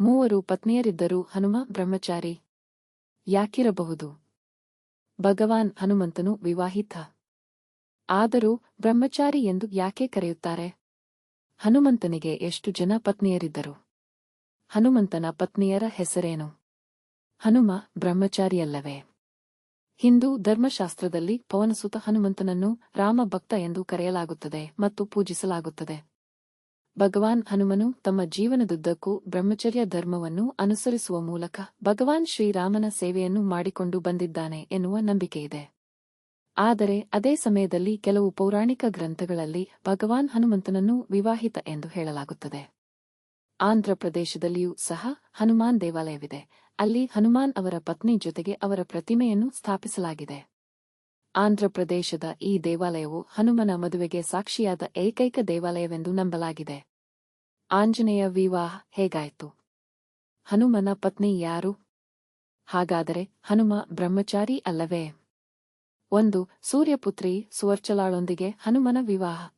ಮೂವರು ಪತ್ನಿಯರಿದ್ದರೂ ಹನುಮ ಬ್ರಹ್ಮಚಾರಿ ಯಾಕಿರಬಹುದು? ಭಗವಾನ್ ಹನುಮಂತನು ವಿವಾಹಿತ. ಆದರೂ ಬ್ರಹ್ಮಚಾರಿ ಎಂದು ಯಾಕೆ ಕರೆಯುತ್ತಾರೆ? ಹನುಮಂತನಿಗೆ ಎಷ್ಟು ಜನ ಪತ್ನಿಯರಿದ್ದರು? ಹನುಮಂತನ ಪತ್ನಿಯರ ಹೆಸರೇನು? ಹನುಮ ಬ್ರಹ್ಮಚಾರಿಯಲ್ಲವೇ? ಹಿಂದೂ ಧರ್ಮಶಾಸ್ತ್ರದಲ್ಲಿ ಪವನಸುತ ಹನುಮಂತನನ್ನು ರಾಮ ಭಕ್ತ ಎಂದು ಕರೆಯಲಾಗುತ್ತದೆ ಮತ್ತು ಪೂಜಿಸಲಾಗುತ್ತದೆ. ಭಗವಾನ್ ಹನುಮನು ತಮ್ಮ ಜೀವನದುದ್ದಕ್ಕೂ ಬ್ರಹ್ಮಚರ್ಯ ಧರ್ಮವನ್ನು ಅನುಸರಿಸುವ ಮೂಲಕ ಭಗವಾನ್ ಶ್ರೀರಾಮನ ಸೇವೆಯನ್ನು ಮಾಡಿಕೊಂಡು ಬಂದಿದ್ದಾನೆ ಎನ್ನುವ ನಂಬಿಕೆಯಿದೆ ಆದರೆ ಅದೇ ಸಮಯದಲ್ಲಿ ಕೆಲವು ಪೌರಾಣಿಕ ಗ್ರಂಥಗಳಲ್ಲಿ ಭಗವಾನ್ ಹನುಮಂತನನ್ನು ವಿವಾಹಿತ ಎಂದು ಹೇಳಲಾಗುತ್ತದೆ. ಆಂಧ್ರಪ್ರದೇಶದಲ್ಲಿಯೂ ಸಹ ಹನುಮಾನ್ ದೇವಾಲಯವಿದೆ. ಅಲ್ಲಿ ಹನುಮಾನ್ ಅವರ ಪತ್ನಿ ಜೊತೆಗೆ ಅವರ ಪ್ರತಿಮೆಯನ್ನು ಸ್ಥಾಪಿಸಲಾಗಿದೆ. ಆಂಧ್ರಪ್ರದೇಶದ ಈ ದೇವಾಲಯವು ಹನುಮನ ಮದುವೆಗೆ ಸಾಕ್ಷಿಯಾದ ಏಕೈಕ ದೇವಾಲಯವೆಂದು ನಂಬಲಾಗಿದೆ. ಆಂಜನೇಯ ವಿವಾಹ ಹೇಗಾಯಿತು? ಹನುಮನ ಪತ್ನಿ ಯಾರು? ಹಾಗಾದರೆ ಹನುಮ ಬ್ರಹ್ಮಚಾರಿ ಅಲ್ಲವೇ? ಒಂದು, ಸೂರ್ಯಪುತ್ರಿ ಸುವರ್ಚಲಾಳೊಂದಿಗೆ ಹನುಮನ ವಿವಾಹ.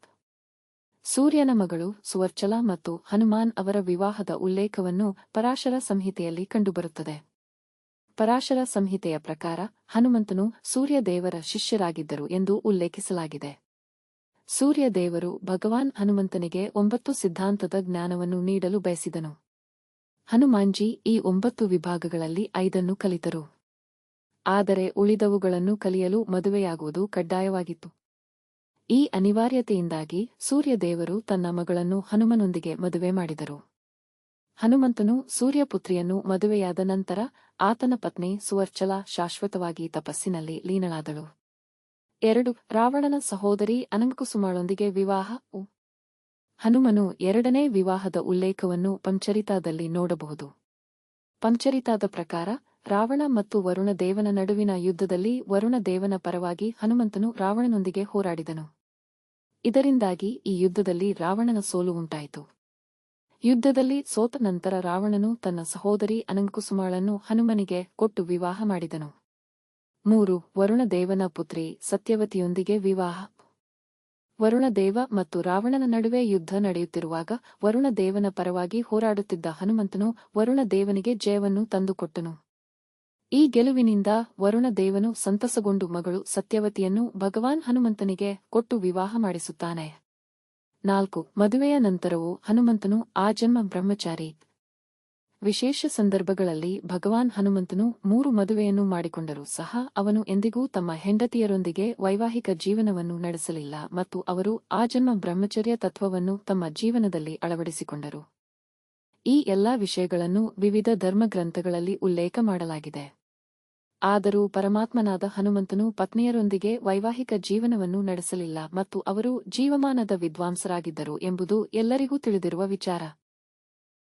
ಸೂರ್ಯನ ಮಗಳು ಸುವರ್ಚಲ ಮತ್ತು ಹನುಮಾನ್ ಅವರ ವಿವಾಹದ ಉಲ್ಲೇಖವನ್ನು ಪರಾಶರ ಸಂಹಿತೆಯಲ್ಲಿ ಕಂಡುಬರುತ್ತದೆ. ಪರಾಶರ ಸಂಹಿತೆಯ ಪ್ರಕಾರ ಹನುಮಂತನು ಸೂರ್ಯದೇವರ ಶಿಷ್ಯರಾಗಿದ್ದರು ಎಂದು ಉಲ್ಲೇಖಿಸಲಾಗಿದೆ. ಸೂರ್ಯದೇವರು ಭಗವಾನ್ ಹನುಮಂತನಿಗೆ ಒಂಬತ್ತು ಸಿದ್ಧಾಂತದ ಜ್ಞಾನವನ್ನು ನೀಡಲು ಬಯಸಿದನು. ಹನುಮಾನ್ಜಿ ಈ ಒಂಬತ್ತು ವಿಭಾಗಗಳಲ್ಲಿ ಐದನ್ನು ಕಲಿತರು. ಆದರೆ ಉಳಿದವುಗಳನ್ನು ಕಲಿಯಲು ಮದುವೆಯಾಗುವುದು ಕಡ್ಡಾಯವಾಗಿತ್ತು. ಈ ಅನಿವಾರ್ಯತೆಯಿಂದಾಗಿ ಸೂರ್ಯದೇವರು ತನ್ನ ಮಗಳನ್ನು ಹನುಮನೊಂದಿಗೆ ಮದುವೆ ಮಾಡಿದರು. ಹನುಮಂತನು ಸೂರ್ಯಪುತ್ರಿಯನ್ನು ಮದುವೆಯಾದ ನಂತರ ಆತನ ಪತ್ನಿ ಸುವರ್ಚಲ ಶಾಶ್ವತವಾಗಿ ತಪಸ್ಸಿನಲ್ಲಿ ಲೀನಳಾದಳು. ಎರಡು, ರಾವಣನ ಸಹೋದರಿ ಅನಂಕುಸುಮಳೊಂದಿಗೆ ವಿವಾಹ ಹನುಮನು ಎರಡನೇ ವಿವಾಹದ ಉಲ್ಲೇಖವನ್ನು ಪಂಚರಿತಾದಲ್ಲಿ ನೋಡಬಹುದು. ಪಂಚರಿತಾದ ಪ್ರಕಾರ, ರಾವಣ ಮತ್ತು ವರುಣ ದೇವನ ನಡುವಿನ ಯುದ್ಧದಲ್ಲಿ ವರುಣ ದೇವನ ಪರವಾಗಿ ಹನುಮಂತನು ರಾವಣನೊಂದಿಗೆ ಹೋರಾಡಿದನು. ಇದರಿಂದಾಗಿ ಈ ಯುದ್ಧದಲ್ಲಿ ರಾವಣನ ಸೋಲು ಉಂಟಾಯಿತು. ಯುದ್ಧದಲ್ಲಿ ಸೋತ ನಂತರ ರಾವಣನು ತನ್ನ ಸಹೋದರಿ ಅನಂಕುಸುಮಾಳನ್ನು ಹನುಮನಿಗೆ ಕೊಟ್ಟು ವಿವಾಹ ಮಾಡಿದನು. ಮೂರು, ವರುಣದೇವನ ಪುತ್ರಿ ಸತ್ಯವತಿಯೊಂದಿಗೆ ವಿವಾಹ. ವರುಣದೇವ ಮತ್ತು ರಾವಣನ ನಡುವೆ ಯುದ್ಧ ನಡೆಯುತ್ತಿರುವಾಗ ವರುಣದೇವನ ಪರವಾಗಿ ಹೋರಾಡುತ್ತಿದ್ದ ಹನುಮಂತನು ವರುಣದೇವನಿಗೆ ಜಯವನ್ನು ತಂದುಕೊಟ್ಟನು. ಈ ಗೆಲುವಿನಿಂದ ವರುಣದೇವನು ಸಂತಸಗೊಂಡು ಮಗಳು ಸತ್ಯವತಿಯನ್ನು ಭಗವಾನ್ ಹನುಮಂತನಿಗೆ ಕೊಟ್ಟು ವಿವಾಹ ಮಾಡಿಸುತ್ತಾನೆ. ನಾಲ್ಕು, ಮದುವೆಯ ನಂತರವೂ ಹನುಮಂತನು ಆ ಜನ್ಮ ಬ್ರಹ್ಮಚಾರಿ. ವಿಶೇಷ ಸಂದರ್ಭಗಳಲ್ಲಿ ಭಗವಾನ್ ಹನುಮಂತನು ಮೂರು ಮದುವೆಯನ್ನು ಮಾಡಿಕೊಂಡರೂ ಸಹ ಅವನು ಎಂದಿಗೂ ತಮ್ಮ ಹೆಂಡತಿಯರೊಂದಿಗೆ ವೈವಾಹಿಕ ಜೀವನವನ್ನು ನಡೆಸಲಿಲ್ಲ ಮತ್ತು ಅವರು ಆಜನ್ಮ ಬ್ರಹ್ಮಚರ್ಯ ತತ್ವವನ್ನು ತಮ್ಮ ಜೀವನದಲ್ಲಿ ಅಳವಡಿಸಿಕೊಂಡರು. ಈ ಎಲ್ಲಾ ವಿಷಯಗಳನ್ನು ವಿವಿಧ ಧರ್ಮಗ್ರಂಥಗಳಲ್ಲಿ ಉಲ್ಲೇಖ ಮಾಡಲಾಗಿದೆ. ಆದರೂ ಪರಮಾತ್ಮನಾದ ಹನುಮಂತನು ಪತ್ನಿಯರೊಂದಿಗೆ ವೈವಾಹಿಕ ಜೀವನವನ್ನು ನಡೆಸಲಿಲ್ಲ ಮತ್ತು ಅವರು ಜೀವಮಾನದ ವಿದ್ವಾಂಸರಾಗಿದ್ದರು ಎಂಬುದು ಎಲ್ಲರಿಗೂ ತಿಳಿದಿರುವ ವಿಚಾರ.